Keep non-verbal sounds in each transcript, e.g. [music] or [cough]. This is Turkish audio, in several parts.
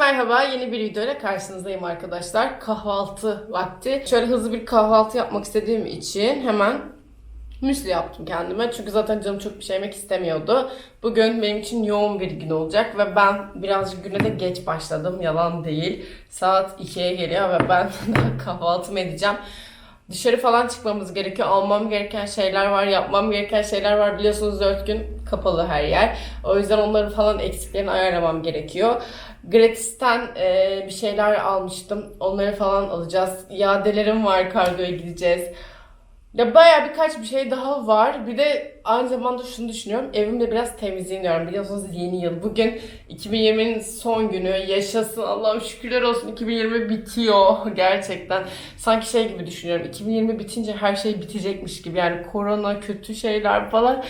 merhaba. Yeni bir videoyla karşınızdayım arkadaşlar. Kahvaltı vakti. Şöyle hızlı bir kahvaltı yapmak istediğim için hemen müsli yaptım kendime. Çünkü zaten canım çok bir şey yemek istemiyordu. Bugün benim için yoğun bir gün olacak ve ben birazcık güne de geç başladım. Yalan değil. Saat 2'ye geliyor ve ben [laughs] kahvaltımı edeceğim. Dışarı falan çıkmamız gerekiyor. Almam gereken şeyler var, yapmam gereken şeyler var. Biliyorsunuz 4 gün kapalı her yer. O yüzden onları falan eksiklerini ayarlamam gerekiyor. Gratis'ten e, bir şeyler almıştım. Onları falan alacağız. İadelerim var, kargoya gideceğiz. Ya baya birkaç bir şey daha var. Bir de aynı zamanda şunu düşünüyorum. Evimde biraz temizleniyorum. Biliyorsunuz yeni yıl. Bugün 2020'nin son günü. Yaşasın Allah'ım şükürler olsun 2020 bitiyor [laughs] gerçekten. Sanki şey gibi düşünüyorum. 2020 bitince her şey bitecekmiş gibi. Yani korona, kötü şeyler falan.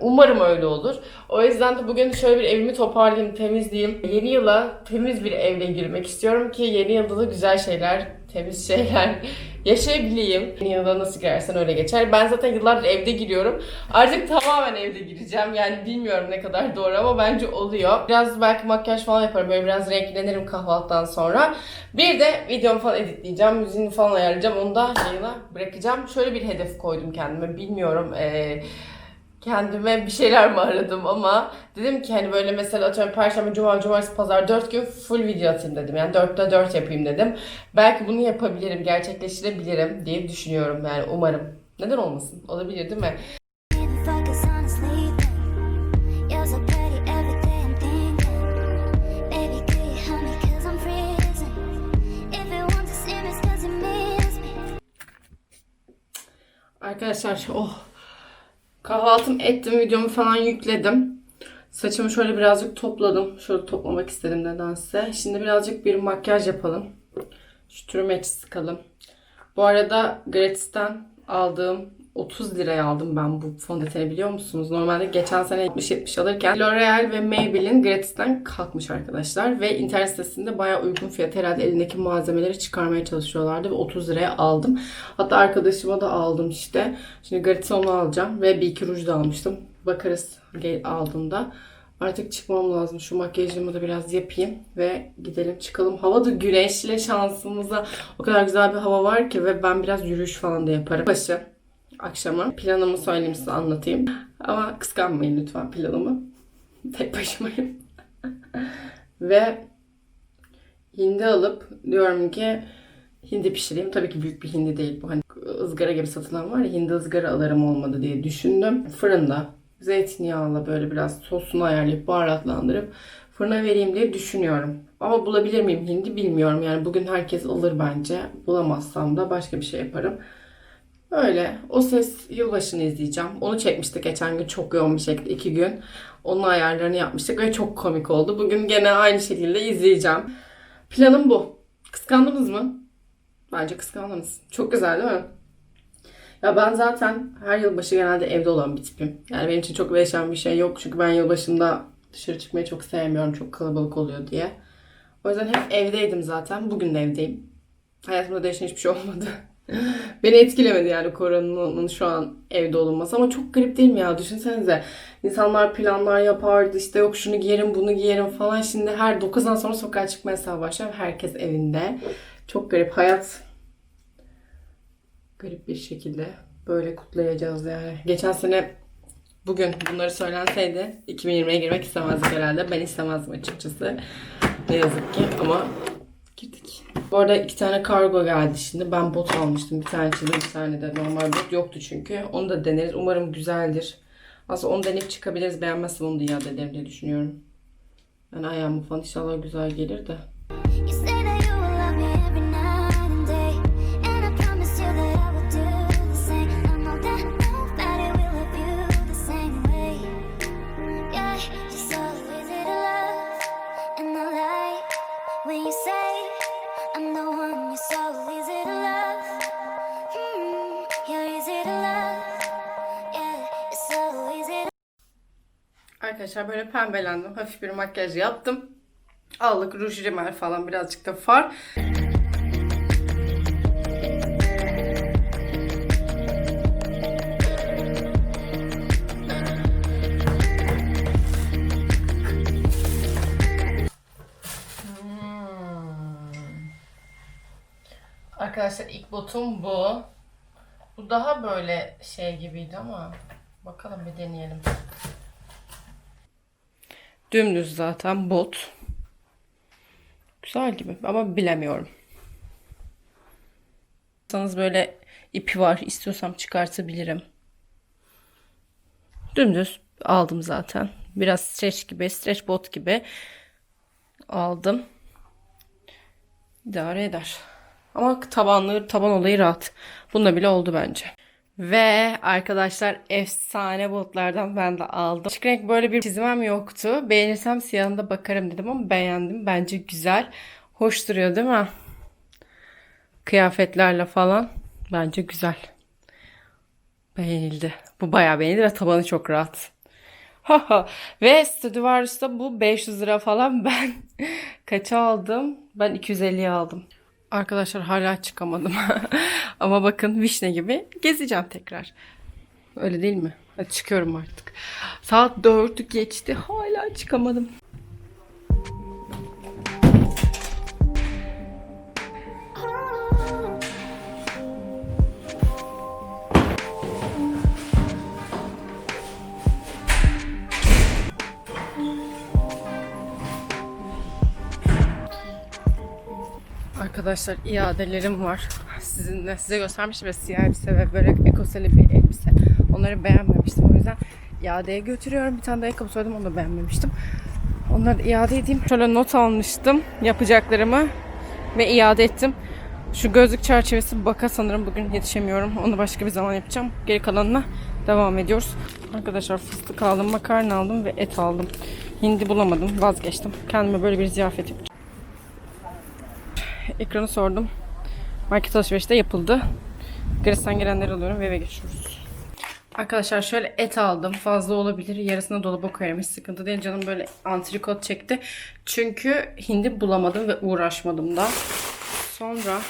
Umarım öyle olur. O yüzden de bugün şöyle bir evimi toparlayayım, temizleyeyim. Yeni yıla temiz bir evle girmek istiyorum ki yeni yılda da güzel şeyler, temiz şeyler [laughs] yaşayabileyim. Yılda nasıl girersen öyle geçer. Ben zaten yıllardır evde giriyorum. Artık tamamen evde gireceğim. Yani bilmiyorum ne kadar doğru ama bence oluyor. Biraz belki makyaj falan yaparım. Böyle biraz renklenirim kahvaltıdan sonra. Bir de videomu falan editleyeceğim. Müziğini falan ayarlayacağım. Onu da yayına bırakacağım. Şöyle bir hedef koydum kendime. Bilmiyorum eee kendime bir şeyler mi aradım ama dedim ki hani böyle mesela atıyorum perşembe, cuma, cumartesi, pazar 4 gün full video atayım dedim. Yani 4'te 4 yapayım dedim. Belki bunu yapabilirim, gerçekleştirebilirim diye düşünüyorum yani umarım. Neden olmasın? Olabilir değil mi? Arkadaşlar oh kahvaltım ettim, videomu falan yükledim. Saçımı şöyle birazcık topladım. Şöyle toplamak istedim nedense. Şimdi birazcık bir makyaj yapalım. Şu trümeç sıkalım. Bu arada Gratis'ten aldığım 30 liraya aldım ben bu fondöteni biliyor musunuz? Normalde geçen sene 70-70 alırken L'Oreal ve Maybelline Gratis'ten kalkmış arkadaşlar. Ve internet sitesinde bayağı uygun fiyat herhalde elindeki malzemeleri çıkarmaya çalışıyorlardı ve 30 liraya aldım. Hatta arkadaşıma da aldım işte. Şimdi Gratis'e onu alacağım ve bir iki ruj da almıştım. Bakarız aldığımda. Artık çıkmam lazım. Şu makyajımı da biraz yapayım ve gidelim çıkalım. Hava da güneşli şansımıza. O kadar güzel bir hava var ki ve ben biraz yürüyüş falan da yaparım. Başı akşama planımı söyleyeyim size anlatayım. Ama kıskanmayın lütfen planımı. Tek başımayım. [laughs] ve hindi alıp diyorum ki hindi pişireyim. Tabii ki büyük bir hindi değil bu. Hani ızgara gibi satılan var ya hindi ızgara alırım olmadı diye düşündüm. Fırında zeytinyağla böyle biraz sosunu ayarlayıp baharatlandırıp fırına vereyim diye düşünüyorum. Ama bulabilir miyim hindi bilmiyorum. Yani bugün herkes alır bence. Bulamazsam da başka bir şey yaparım. Öyle. O ses yılbaşını izleyeceğim. Onu çekmiştik geçen gün çok yoğun bir şekilde. iki gün. Onun ayarlarını yapmıştık ve çok komik oldu. Bugün gene aynı şekilde izleyeceğim. Planım bu. Kıskandınız mı? Bence kıskandınız. Çok güzel değil mi? Ya ben zaten her yılbaşı genelde evde olan bir tipim. Yani benim için çok değişen bir şey yok. Çünkü ben yılbaşında dışarı çıkmayı çok sevmiyorum. Çok kalabalık oluyor diye. O yüzden hep evdeydim zaten. Bugün de evdeyim. Hayatımda değişen hiçbir şey olmadı. Beni etkilemedi yani koronanın şu an evde olunması ama çok garip değil mi ya? Düşünsenize insanlar planlar yapardı işte yok şunu giyerim bunu giyerim falan. Şimdi her 9'dan sonra sokağa çıkma yasağı başlıyor. Herkes evinde. Çok garip hayat. Garip bir şekilde böyle kutlayacağız yani. Geçen sene bugün bunları söylenseydi 2020'ye girmek istemezdik herhalde. Ben istemezdim açıkçası. Ne yazık ki ama girdik. Bu arada iki tane kargo geldi şimdi. Ben bot almıştım. Bir tane çizim, bir tane de normal bot yoktu çünkü. Onu da deneriz. Umarım güzeldir. Aslında onu deneyip çıkabiliriz. Beğenmezsem onu da iade ederim diye düşünüyorum. Yani ayağımı falan inşallah güzel gelir de. arkadaşlar böyle pembelendim. Hafif bir makyaj yaptım. Allık, ruj, rimel falan birazcık da far. Hmm. Arkadaşlar ilk botum bu. Bu daha böyle şey gibiydi ama bakalım bir deneyelim. Dümdüz zaten bot. Güzel gibi ama bilemiyorum. İstiyorsanız böyle ipi var. istiyorsam çıkartabilirim. Dümdüz aldım zaten. Biraz stretch gibi, stretch bot gibi aldım. İdare eder. Ama tabanlı, taban olayı rahat. Bunda bile oldu bence. Ve arkadaşlar efsane botlardan ben de aldım. Açık renk böyle bir çizmem yoktu. Beğenirsem siyahında bakarım dedim ama beğendim. Bence güzel. Hoş duruyor değil mi? Kıyafetlerle falan. Bence güzel. Beğenildi. Bu bayağı beğenildi ve tabanı çok rahat. Ve Stradivarius'ta bu 500 lira falan [laughs] ben kaça aldım? Ben 250'ye aldım. Arkadaşlar hala çıkamadım. [laughs] Ama bakın vişne gibi gezeceğim tekrar. Öyle değil mi? Hadi çıkıyorum artık. Saat 4'ü geçti. Hala çıkamadım. Arkadaşlar iadelerim var. Sizinle size göstermiştim ve siyah elbise ve böyle ekoseli bir elbise. Onları beğenmemiştim. O yüzden iadeye götürüyorum. Bir tane de ayakkabı söyledim onu da beğenmemiştim. Onları iade edeyim. Şöyle not almıştım yapacaklarımı ve iade ettim. Şu gözlük çerçevesi baka sanırım bugün yetişemiyorum. Onu başka bir zaman yapacağım. Geri kalanına devam ediyoruz. Arkadaşlar fıstık aldım, makarna aldım ve et aldım. Hindi bulamadım, vazgeçtim. Kendime böyle bir ziyafet yapacağım. Ekranı sordum. Market alışverişi de yapıldı. Gratis'ten gelenleri alıyorum ve eve geçiyoruz. Arkadaşlar şöyle et aldım. Fazla olabilir. Yarısını dolaba koyarım. Hiç sıkıntı değil. Canım böyle antrikot çekti. Çünkü hindi bulamadım ve uğraşmadım da. Sonra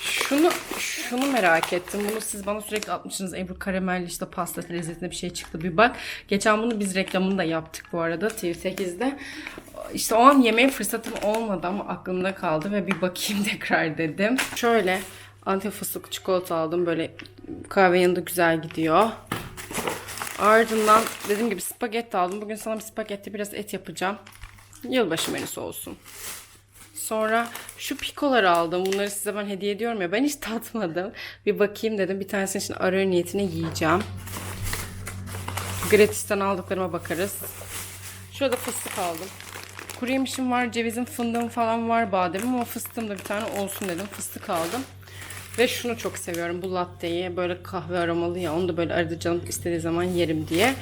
şunu şunu merak ettim. Bunu siz bana sürekli atmışsınız. Ebru karamelli işte pasta lezzetinde bir şey çıktı bir bak. Geçen bunu biz reklamını da yaptık bu arada TV8'de. İşte o an yemeye fırsatım olmadı ama aklımda kaldı ve bir bakayım [laughs] tekrar dedim. Şöyle antep fıstıklı çikolata aldım. Böyle kahve yanında güzel gidiyor. Ardından dediğim gibi spagetti aldım. Bugün sana bir spagetti biraz et yapacağım. Yılbaşı menüsü olsun. Sonra şu pikoları aldım. Bunları size ben hediye ediyorum ya. Ben hiç tatmadım. Bir bakayım dedim. Bir tanesini şimdi arı niyetine yiyeceğim. Gratis'ten aldıklarıma bakarız. Şurada fıstık aldım. Kuru yemişim var, cevizim, fındığım falan var, bademim ama fıstığım da bir tane olsun dedim. Fıstık aldım. Ve şunu çok seviyorum bu latteyi. Böyle kahve aromalı ya. Onu da böyle arada canım istediği zaman yerim diye.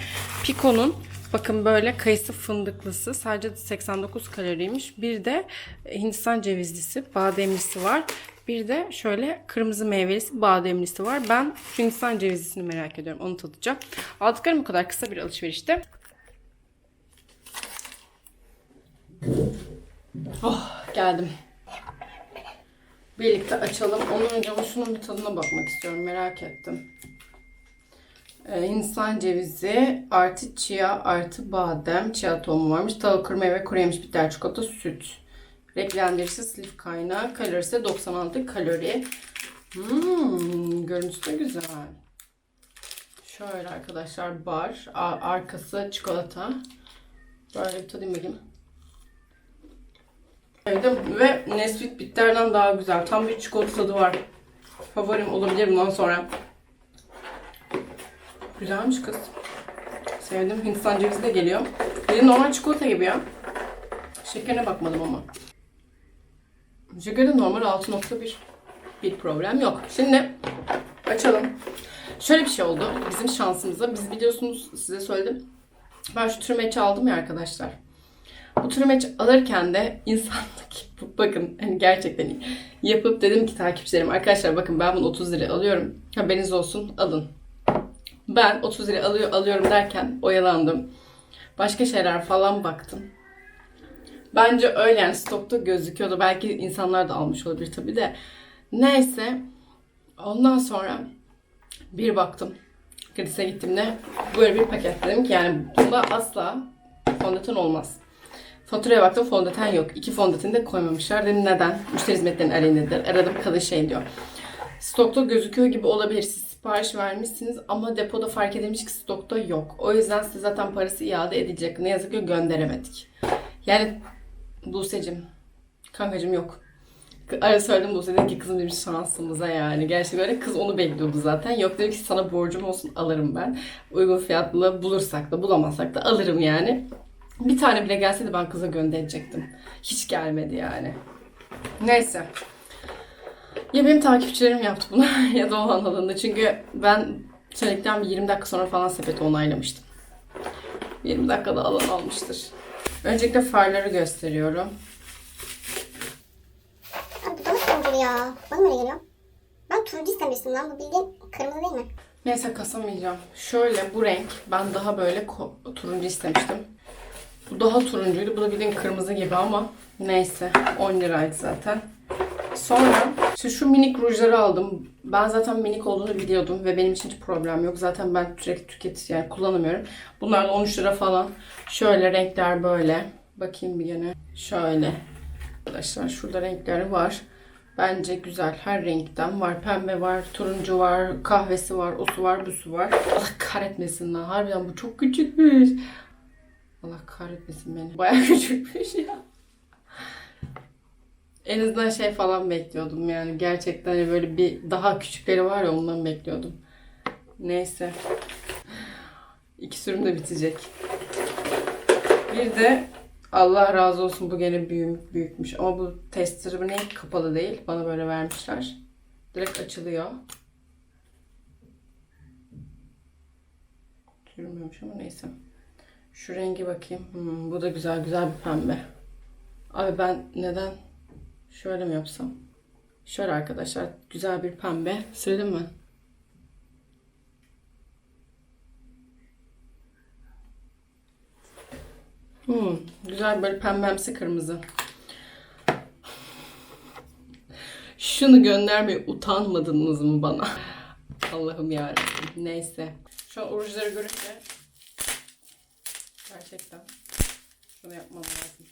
Pico'nun bakın böyle kayısı fındıklısı. Sadece 89 kaloriymiş. Bir de Hindistan cevizlisi, bademlisi var. Bir de şöyle kırmızı meyvelisi, bademlisi var. Ben Hindistan cevizlisini merak ediyorum. Onu tadacağım. Aldıklarım bu kadar kısa bir alışverişte. Oh geldim. Birlikte açalım. Ondan önce şunun bir tadına bakmak istiyorum. Merak ettim. Ee, Hindistan cevizi artı chia artı badem. Chia tohumu varmış. Tavuk kuru meyve kuru yemiş bitter çikolata süt. Renklendiricisi lif kaynağı. Kalorisi 96 kalori. Hmm, görüntüsü de güzel. Şöyle arkadaşlar bar. Arkası çikolata. Böyle bir tadayım bakayım. Evde ve Nesquik bitterden daha güzel. Tam bir çikolata tadı var. Favorim olabilir bundan sonra. Güzelmiş kız. Sevdim. Hindistan cevizi de geliyor. Bir de normal çikolata gibi ya. Şekerine bakmadım ama. Şekeri normal 6.1. Bir problem yok. Şimdi açalım. Şöyle bir şey oldu bizim şansımıza. Biz biliyorsunuz size söyledim. Ben şu türmeçi aldım ya arkadaşlar. Bu türmeç alırken de insanlık bakın hani gerçekten yapıp dedim ki takipçilerim arkadaşlar bakın ben bunu 30 lira alıyorum. Haberiniz olsun alın. Ben 30 lira alıyor, alıyorum derken oyalandım. Başka şeyler falan baktım. Bence öyle yani stokta gözüküyordu. Belki insanlar da almış olabilir tabii de. Neyse. Ondan sonra bir baktım. Kredise gittiğimde böyle bir paket dedim ki yani bunda asla fondöten olmaz. Faturaya baktım fondöten yok. İki fondöteni de koymamışlar. Dedim neden? Müşteri hizmetlerinin aleyhinedir. Aradım kadın şey diyor. Stokta gözüküyor gibi olabilir. Siz sipariş vermişsiniz ama depoda fark edilmiş ki stokta yok. O yüzden size zaten parası iade edilecek. Ne yazık ki gönderemedik. Yani Buse'cim, kankacım yok. Ara söyledim Buse dedi ki kızım demiş şansımıza yani. Gerçekten öyle kız onu bekliyordu zaten. Yok dedi ki sana borcum olsun alırım ben. Uygun fiyatlı bulursak da bulamazsak da alırım yani. Bir tane bile gelseydi ben kıza gönderecektim. Hiç gelmedi yani. Neyse. Ya benim takipçilerim yaptı bunu [laughs] ya da o anladığında. Çünkü ben bir 20 dakika sonra falan sepeti onaylamıştım. 20 dakikada alan almıştır. Öncelikle farları gösteriyorum. Abi bu da nasıl turuncu ya? Bana mı geliyor? Ben turuncu istemiştim lan. Bu bildiğin kırmızı değil mi? Neyse kasamayacağım. Şöyle bu renk ben daha böyle turuncu istemiştim. Bu daha turuncuydu. Bu da bildiğin kırmızı gibi ama neyse 10 liraydı zaten. Sonra işte şu minik rujları aldım. Ben zaten minik olduğunu biliyordum ve benim için hiç problem yok. Zaten ben sürekli tüket yani kullanamıyorum. Bunlar da 13 lira falan. Şöyle renkler böyle. Bakayım bir gene. Şöyle. Arkadaşlar şurada renkleri var. Bence güzel. Her renkten var. Pembe var, turuncu var, kahvesi var, osu var, busu var. Allah kahretmesin lan. Harbiden bu çok küçükmüş. Allah kahretmesin beni. Baya [laughs] küçükmüş ya. En azından şey falan bekliyordum yani. Gerçekten hani böyle bir daha küçükleri var ya ondan bekliyordum. Neyse. İki sürüm de bitecek. Bir de Allah razı olsun bu gene büyük, büyükmüş. Ama bu tester ne kapalı değil. Bana böyle vermişler. Direkt açılıyor. Sürmüyormuş ama neyse. Şu rengi bakayım. Hmm, bu da güzel güzel bir pembe. Abi ben neden şöyle mi yapsam? Şöyle arkadaşlar güzel bir pembe. Sürelim mi? Hmm, güzel böyle pembemsi kırmızı. Şunu göndermeye utanmadınız mı bana? [laughs] Allah'ım yarabbim. Neyse. Şu an oruçları görünce gerçekten şunu yapmam lazım.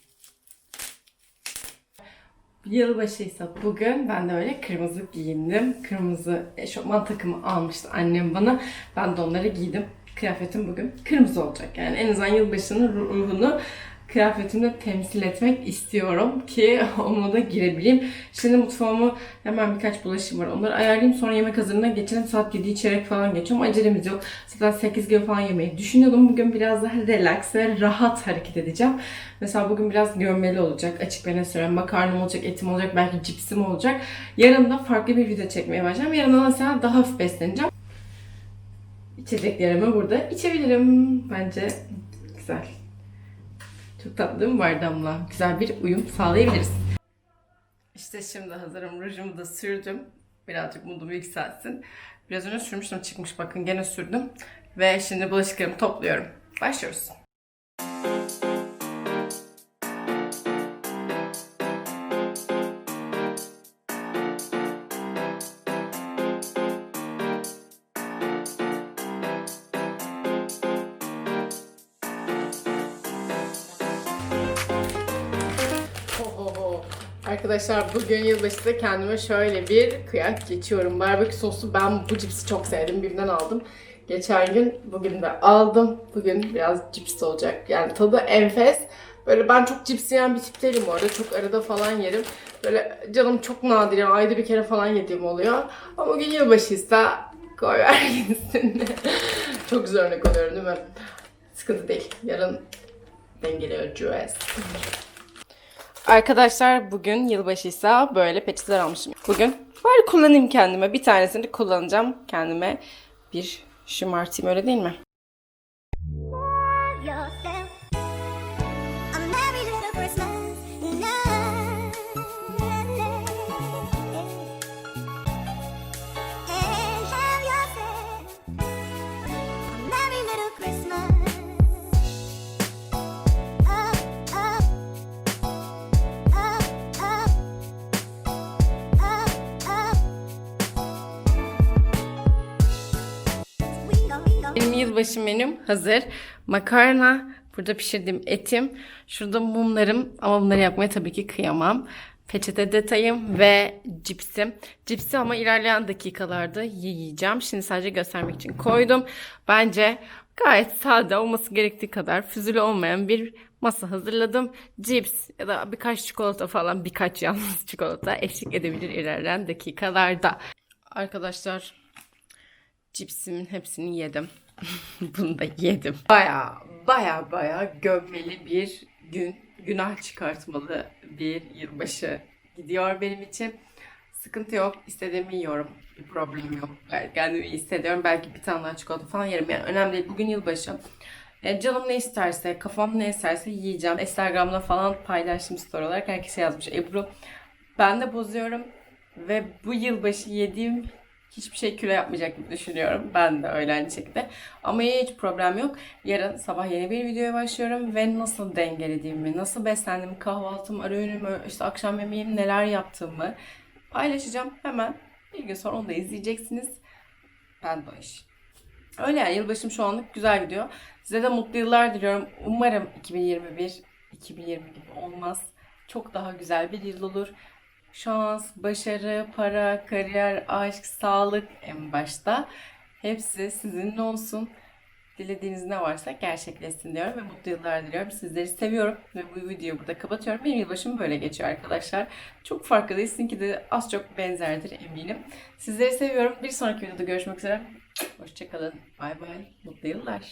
Yılbaşıysa bugün ben de öyle kırmızı giyindim. Kırmızı eşofman takımı almıştı annem bana. Ben de onları giydim. Kıyafetim bugün kırmızı olacak. Yani en azından yılbaşının ruhunu kıyafetimde temsil etmek istiyorum ki [laughs] onunla da girebileyim. Şimdi mutfağıma hemen birkaç bulaşım var. Onları ayarlayayım sonra yemek hazırlığına geçelim. Saat 7 çeyrek falan geçiyorum. Acelemiz yok. Zaten 8 gibi falan yemeği düşünüyordum. Bugün biraz daha relax ve rahat hareket edeceğim. Mesela bugün biraz gömmeli olacak. Açık ve ne söyleyeyim. Makarnam olacak, etim olacak, belki cipsim olacak. Yarın da farklı bir video çekmeye başlayacağım. Yarın da mesela daha hafif besleneceğim. İçeceklerimi burada içebilirim. Bence güzel. Çok tatlı değil mi bardağımla? Güzel bir uyum sağlayabiliriz. İşte şimdi hazırım. Rujumu da sürdüm. Birazcık modumu yükselsin. Biraz önce sürmüştüm çıkmış bakın gene sürdüm. Ve şimdi bulaşıklarımı topluyorum. Başlıyoruz. Ohoho. Arkadaşlar bugün yılbaşında kendime şöyle bir kıyak geçiyorum. Barbekü soslu ben bu cipsi çok sevdim. Birinden aldım. Geçen gün bugün de aldım. Bugün biraz cips olacak. Yani tadı enfes. Böyle ben çok cips yiyen bir tip değilim bu arada. Çok arada falan yerim. Böyle canım çok nadir yani ayda bir kere falan yediğim oluyor. Ama bugün yılbaşıysa koy ver [laughs] gitsin. çok güzel örnek oluyorum değil mi? Sıkıntı değil. Yarın dengeleyeceğiz. Arkadaşlar bugün yılbaşıysa böyle peçeteler almışım. Bugün bari kullanayım kendime. Bir tanesini kullanacağım. Kendime bir şımartayım öyle değil mi? Yılbaşı menüm hazır. Makarna, Burada pişirdiğim etim. Şurada mumlarım ama bunları yapmaya tabii ki kıyamam. Peçete detayım ve cipsim. Cipsi ama ilerleyen dakikalarda yiyeceğim. Şimdi sadece göstermek için koydum. Bence gayet sade olması gerektiği kadar füzülü olmayan bir masa hazırladım. Cips ya da birkaç çikolata falan birkaç [laughs] yalnız çikolata eşlik edebilir ilerleyen dakikalarda. Arkadaşlar cipsimin hepsini yedim. [laughs] Bunu da yedim. Baya baya baya gömmeli bir gün. Günah çıkartmalı bir yılbaşı gidiyor benim için. Sıkıntı yok. İstediğimi yiyorum. Bir problem yok. Gayet kendimi iyi hissediyorum. Belki bir tane daha çikolata falan yerim. Yani önemli değil. Bugün yılbaşı. E, canım ne isterse, kafam ne isterse yiyeceğim. Instagram'da falan paylaştım story olarak. Herkese yazmış. Ebru ben de bozuyorum. Ve bu yılbaşı yediğim hiçbir şey kilo yapmayacak gibi düşünüyorum. Ben de öyle aynı şekilde. Ama hiç problem yok. Yarın sabah yeni bir videoya başlıyorum ve nasıl dengelediğimi, nasıl beslendiğimi, kahvaltım, ara öğünümü, işte akşam yemeğim neler yaptığımı paylaşacağım. Hemen bir gün sonra onu da izleyeceksiniz. Ben iş. Öyle yani yılbaşım şu anlık güzel gidiyor. Size de mutlu yıllar diliyorum. Umarım 2021 2020 gibi olmaz. Çok daha güzel bir yıl olur. Şans, başarı, para, kariyer, aşk, sağlık en başta. Hepsi sizinle olsun. Dilediğiniz ne varsa gerçekleşsin diyorum ve mutlu yıllar diliyorum. Sizleri seviyorum ve bu videoyu burada kapatıyorum. Benim yılbaşım böyle geçiyor arkadaşlar. Çok farklı değil. Sizinki de az çok benzerdir eminim. Sizleri seviyorum. Bir sonraki videoda görüşmek üzere. Hoşçakalın. Bay bay. Mutlu yıllar.